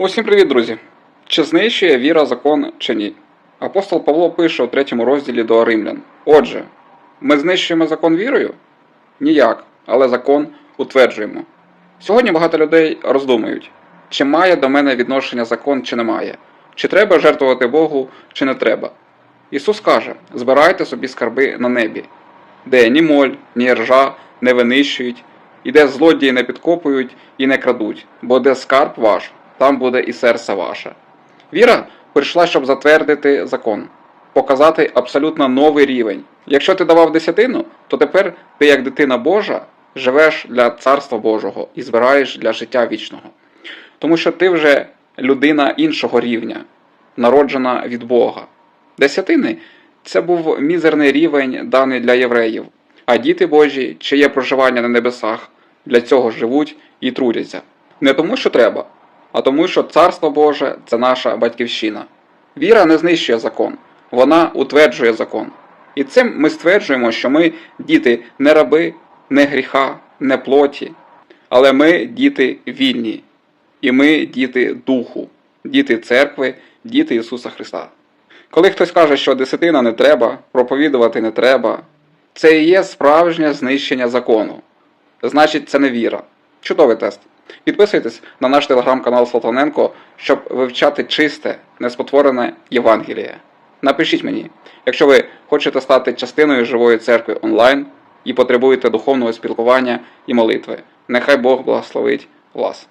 Усім привіт, друзі! Чи знищує віра закон чи ні? Апостол Павло пише у третьому розділі до Римлян. Отже, ми знищуємо закон вірою? Ніяк, але закон утверджуємо. Сьогодні багато людей роздумують, чи має до мене відношення закон, чи не має, чи треба жертвувати Богу, чи не треба. Ісус каже: збирайте собі скарби на небі, де ні моль, ні ржа не винищують, і де злодії не підкопують і не крадуть, бо де скарб ваш, там буде і серце ваше. Віра прийшла, щоб затвердити закон, показати абсолютно новий рівень. Якщо ти давав десятину, то тепер ти, як дитина Божа, живеш для Царства Божого і збираєш для життя вічного. Тому що ти вже людина іншого рівня, народжена від Бога. Десятини це був мізерний рівень, даний для євреїв, а діти Божі, чиє проживання на небесах, для цього живуть і трудяться. Не тому, що треба, а тому, що Царство Боже це наша батьківщина. Віра не знищує закон, вона утверджує закон. І цим ми стверджуємо, що ми діти не раби, не гріха, не плоті, але ми діти вільні, і ми діти Духу, діти церкви, діти Ісуса Христа. Коли хтось каже, що десятина не треба, проповідувати не треба, це і є справжнє знищення закону. Значить, це не віра. Чудовий тест. Підписуйтесь на наш телеграм-канал Слотаненко, щоб вивчати чисте, неспотворене Євангеліє. Напишіть мені, якщо ви хочете стати частиною живої церкви онлайн і потребуєте духовного спілкування і молитви. Нехай Бог благословить вас.